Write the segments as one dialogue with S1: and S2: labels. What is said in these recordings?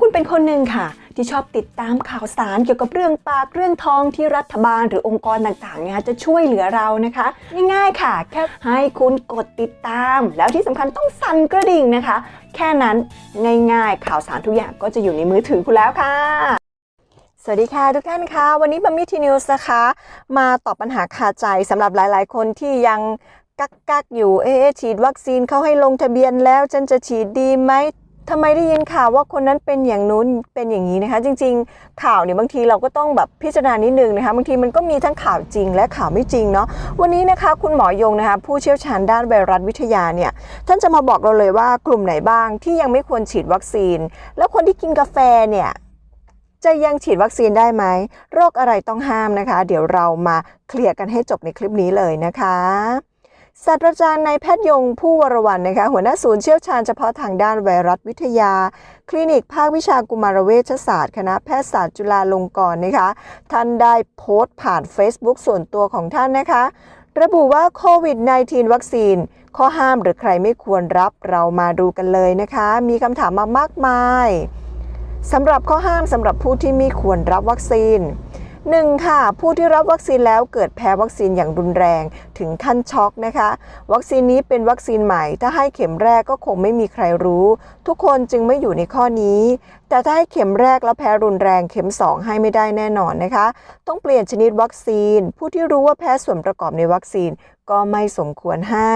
S1: คุณเป็นคนหนึ่งค่ะ ที่ชอบติดตามข่าวสารเกี่ยวกับเรื่องปากเรื่องทองที่รัฐบาลหรือองค์กรต่างๆเนี่ยจะช่วยเหลือเรานะคะ ง่ายๆค่ะ แค่ให้คุณกดติดตาม แล้วที่สำคัญต้องสั่นกระดิ่งนะคะ แค่นั้นง่ายๆ ข่าวสารทุกอย่างก็จะอยู่ในมือถือคุณแล้วค่ะสวัสดีค่ะทุกท่านคะวันนี้บัมมี่ทีนิวส์นะคะ มาตอบปัญหาคาใจสำหรับหลายๆ คนที่ยังกักกักอยู่เอ๊ฉีดวัคซีนเขาให้ลงทะเบียนแล้ว ฉันจะฉีดดีไหม ทำไมได้ยินข่าวว่าคนนั้นเป็นอย่างนู้นเป็นอย่างนี้นะคะ จริง ๆ ข่าวเนี่ยบางทีเราก็ต้องแบบพิจารณานิดนึงนะคะบางทีมันก็มีทั้งข่าวจริงและข่าวไม่จริงเนาะวันนี้นะคะ คุณหมอยงนะคะผู้เชี่ยวชาญด้านไวรัสวิทยาเนี่ยท่านจะมาบอกเราเลยว่ากลุ่มไหนบ้างที่ยังไม่ควรฉีดวัคซีน แล้วคนที่กินกาแฟเนี่ยจะยังฉีดวัคซีนได้ไหมโรคอะไรต้องห้ามนะคะ เดี๋ยวเรามาเคลียร์กันให้จบในคลิปนี้เลยนะคะ ศาสตราจารย์นายแพทย์ยงผู้วรวรรณนะคะหัวหน้าศูนย์เชี่ยวชาญเฉพาะทางด้านไวรัสวิทยา คลินิกภาควิชากุมารเวชศาสตร์คณะแพทยศาสตร์จุฬาลงกรณ์นะคะ ท่านได้โพสต์ผ่าน Facebook ส่วนตัวของท่านนะคะ ระบุว่าโควิด -19 วัคซีน ข้อห้ามหรือใครไม่ควรรับเรามาดูกันเลยนะคะ มีคำถามมามากมายสำหรับข้อห้ามสำหรับผู้ที่ไม่ควรรับวัคซีน 1. ค่ะ ผู้ที่รับวัคซีนแล้วเกิดแพ้วัคซีนอย่างรุนแรงถึงขั้นช็อกนะคะ วัคซีนนี้เป็นวัคซีนใหม่ ถ้าให้เข็มแรกก็คงไม่มีใครรู้ ทุกคนจึงไม่อยู่ในข้อนี้ แต่ถ้าให้เข็มแรกแล้วแพ้รุนแรงเข็ม 2 ให้ไม่ได้แน่นอนนะคะ ต้องเปลี่ยนชนิดวัคซีน ผู้ที่รู้ว่าแพ้ส่วนประกอบในวัคซีนก็ไม่สมควรให้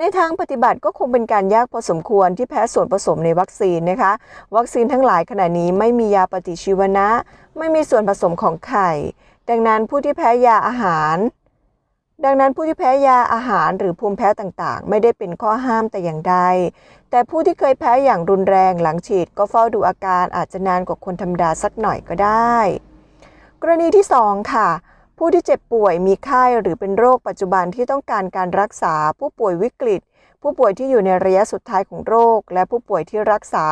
S1: ในทางปฏิบัติก็คงเป็นการยากพอสมควรที่แพ้ส่วนผสมในวัคซีนนะคะ วัคซีนทั้งหลายขณะนี้ไม่มียาปฏิชีวนะ ไม่มีส่วนผสมของไข่ ดังนั้นผู้ที่แพ้ยาอาหาร ดังนั้นผู้ที่แพ้ยาอาหารหรือภูมิแพ้ต่างๆ ไม่ได้เป็นข้อห้ามแต่อย่างใด แต่ผู้ที่เคยแพ้อย่างรุนแรงหลังฉีดก็เฝ้าดูอาการอาจจะนานกว่าคนธรรมดาสักหน่อยก็ได้ กรณีที่ 2 ค่ะ ผู้ที่เจ็บป่วยมีไข้หรือเป็นโรคปัจจุบันที่ต้องการการรักษาผู้ป่วยวิกฤต ผู้ป่วยที่อยู่ในระยะสุดท้ายของโรค และผู้ป่วยที่รักษา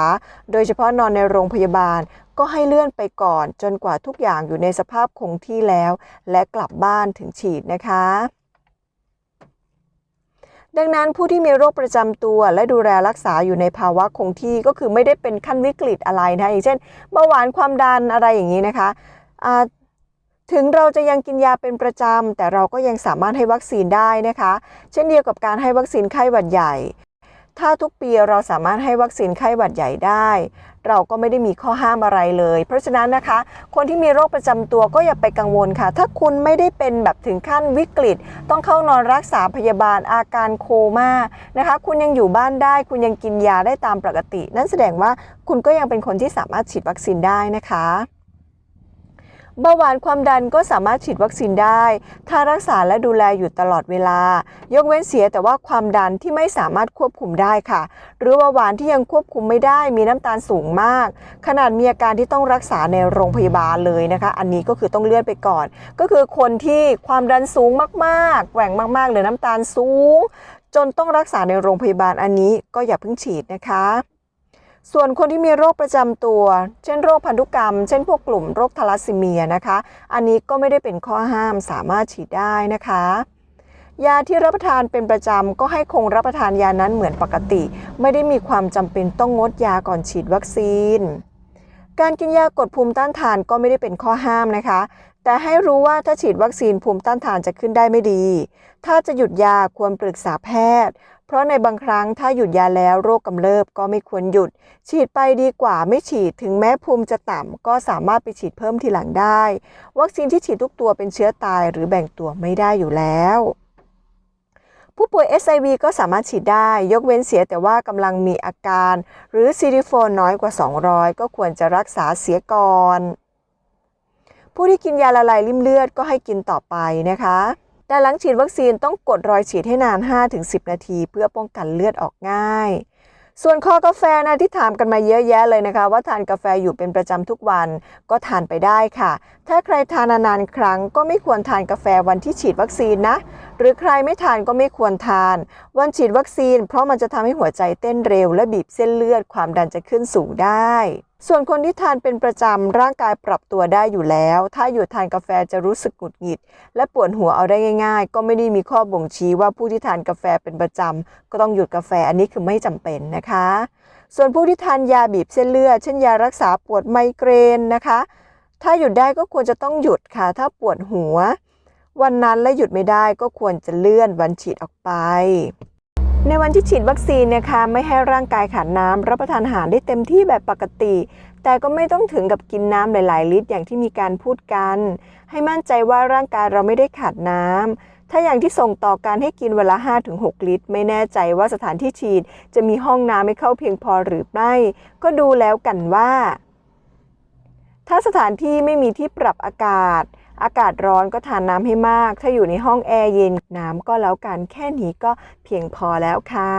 S1: โดยเฉพาะนอนในโรงพยาบาล ก็ให้เลื่อนไปก่อน จนกว่าทุกอย่างอยู่ในสภาพคงที่แล้ว และกลับบ้านถึงฉีดนะคะดังนั้นผู้ที่มีโรคประจำตัวและดูแลรักษาอยู่ในภาวะคงที่ก็คือไม่ได้เป็นขั้นวิกฤตอะไรนะอย่างเช่นเบาหวานความดันอะไรอย่างนี้นะคะอ่า ถึงเราจะยังกินยาเป็นประจำ แต่เราก็ยังสามารถให้วัคซีนได้นะคะ เช่นเดียวกับการให้วัคซีนไข้หวัดใหญ่ ถ้าทุกปีเราสามารถให้วัคซีนไข้หวัดใหญ่ได้ เราก็ไม่ได้มีข้อห้ามอะไรเลย เพราะฉะนั้นนะคะ คนที่มีโรคประจำตัวก็อย่าไปกังวลค่ะ ถ้าคุณไม่ได้เป็นแบบถึงขั้นวิกฤต ต้องเข้านอนรักษาพยาบาลอาการโคม่านะคะ คุณยังอยู่บ้านได้ คุณยังกินยาได้ตามปกติ นั่นแสดงว่าคุณก็ยังเป็นคนที่สามารถฉีดวัคซีนได้นะคะ เบาหวานความดันก็สามารถฉีดวัคซีนได้ ถ้ารักษาและดูแลอยู่ตลอดเวลา ยกเว้นเสียแต่ว่าความดันที่ไม่สามารถควบคุมได้ค่ะ หรือเบาหวานที่ยังควบคุมไม่ได้มีน้ำตาลสูงมาก ขนาดมีอาการที่ต้องรักษาในโรงพยาบาลเลยนะคะ อันนี้ก็คือต้องเลื่อนไปก่อน ก็คือคนที่ความดันสูงมากๆแหว่งมากๆหรือน้ำตาลสูง จนต้องรักษาในโรงพยาบาลอันนี้ก็อย่าเพิ่งฉีดนะคะ ส่วนคนที่มีโรคประจำตัว เช่นโรคพันธุกรรม เช่นพวกกลุ่มโรคทาลัสซีเมียนะคะ อันนี้ก็ไม่ได้เป็นข้อห้ามสามารถฉีดได้นะคะ ยาที่รับประทานเป็นประจำก็ให้คงรับประทานยานั้นเหมือนปกติ ไม่ได้มีความจำเป็นต้องงดยาก่อนฉีดวัคซีน การกินยากดภูมิต้านทานก็ไม่ได้เป็นข้อห้ามนะคะ แต่ให้รู้ว่าถ้าฉีดวัคซีนภูมิต้านทานจะขึ้นได้ไม่ดี ถ้าจะหยุดยาควรปรึกษาแพทย์ เพราะในบางครั้งถ้าหยุดยาแล้วโรคกำเริบก็ไม่ควรหยุด ฉีดไปดีกว่าไม่ฉีดถึงแม้ภูมิจะต่ำก็สามารถไปฉีดเพิ่มทีหลังได้ วัคซีนที่ฉีดทุกตัวเป็นเชื้อตายหรือแบ่งตัวไม่ได้อยู่แล้วผู้ป่วย SIV ก็สามารถฉีดได้ ยกเว้นเสียแต่ว่ากำลังมีอาการ หรือ CD4 น้อยกว่า 200 ก็ควรจะรักษาเสียก่อน ผู้ที่กินยาละลายริ่มเลือดก็ให้กินต่อไปนะคะ แต่หลังฉีดวัคซีนต้องกดรอยฉีดให้นาน 5-10 นาที เพื่อป้องกันเลือดออกง่าย ส่วนคอกาแฟนะที่ถามกันมาเยอะแยะเลยนะคะ ว่าทานกาแฟอยู่เป็นประจำทุกวันก็ทานไปได้ค่ะ ถ้าใครทานนานๆครั้ง ก็ไม่ควรทานกาแฟวันที่ฉีดวัคซีนนะ หรือใครไม่ทานก็ไม่ควรทาน วันฉีดวัคซีน เพราะมันจะทำให้หัวใจเต้นเร็ว และบีบเส้นเลือดความดันจะขึ้นสูงได้ ส่วนคนที่ทานเป็นประจำร่างกายปรับตัวได้อยู่แล้ว ถ้าหยุดทานกาแฟจะรู้สึกหงุดหงิด และปวดหัวเอาได้ง่าย ๆ ก็ไม่ได้มีข้อบ่งชี้ว่าผู้ที่ทานกาแฟเป็นประจำก็ต้องหยุดกาแฟอันนี้คือไม่จำเป็นนะคะ ส่วนผู้ที่ทานยาบีบเส้นเลือดเช่นยารักษาปวดไมเกรนนะคะ ถ้าหยุดได้ก็ควรจะต้องหยุดค่ะ ถ้าปวดหัว วันนั้นและหยุดไม่ได้ก็ควรจะเลื่อนวันฉีดออกไป ในวันที่ฉีดวัคซีนนะคะไม่ให้ร่างกายขาดน้ำรับประทานอาหารได้เต็มที่แบบปกติ แต่ก็ไม่ต้องถึงกับกินน้ำหลาย ๆ ลิตรอย่างที่มีการพูดกัน ให้มั่นใจว่าร่างกายเราไม่ได้ขาดน้ำถ้าอย่างที่ส่งต่อการให้กินเวลา 5-6 ลิตร ไม่แน่ใจว่าสถานที่ฉีดจะมีห้องน้ำให้เข้าเพียงพอหรือไม่ ก็ดูแล้วกันว่า ถ้าสถานที่ไม่มีที่ปรับอากาศ อากาศร้อนก็ทานน้ำให้มาก ถ้าอยู่ในห้องแอร์เย็นน้ำก็แล้วกันแค่นี้ก็เพียงพอแล้วค่ะ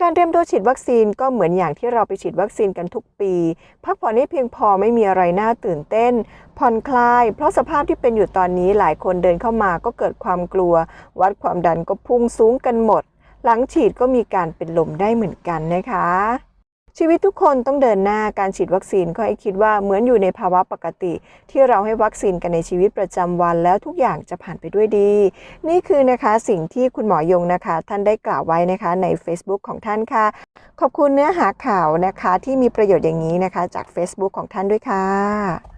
S1: การเตรียมตัวฉีดวัคซีนก็เหมือนอย่างที่เราไปฉีดวัคซีนกันทุกปี พักผ่อนให้เพียงพอไม่มีอะไรน่าตื่นเต้น ผ่อนคลาย เพราะสภาพที่เป็นอยู่ตอนนี้หลายคนเดินเข้ามาก็เกิดความกลัว วัดความดันก็พุ่งสูงกันหมด หลังฉีดก็มีการเป็นลมได้เหมือนกันนะคะ ชีวิตทุกคนต้องเดินหน้าการฉีดวัคซีนก็ให้คิดว่าเหมือนอยู่ในภาวะปกติ ที่เราให้วัคซีนกันในชีวิตประจำวันแล้วทุกอย่างจะผ่านไปด้วยดี นี่คือนะคะสิ่งที่คุณหมอยงนะคะ ท่านได้กล่าวไว้นะคะใน Facebook ของท่านค่ะ ขอบคุณเนื้อหาข่าวนะคะที่มีประโยชน์อย่างนี้นะคะ จาก Facebook ของท่านด้วยค่ะ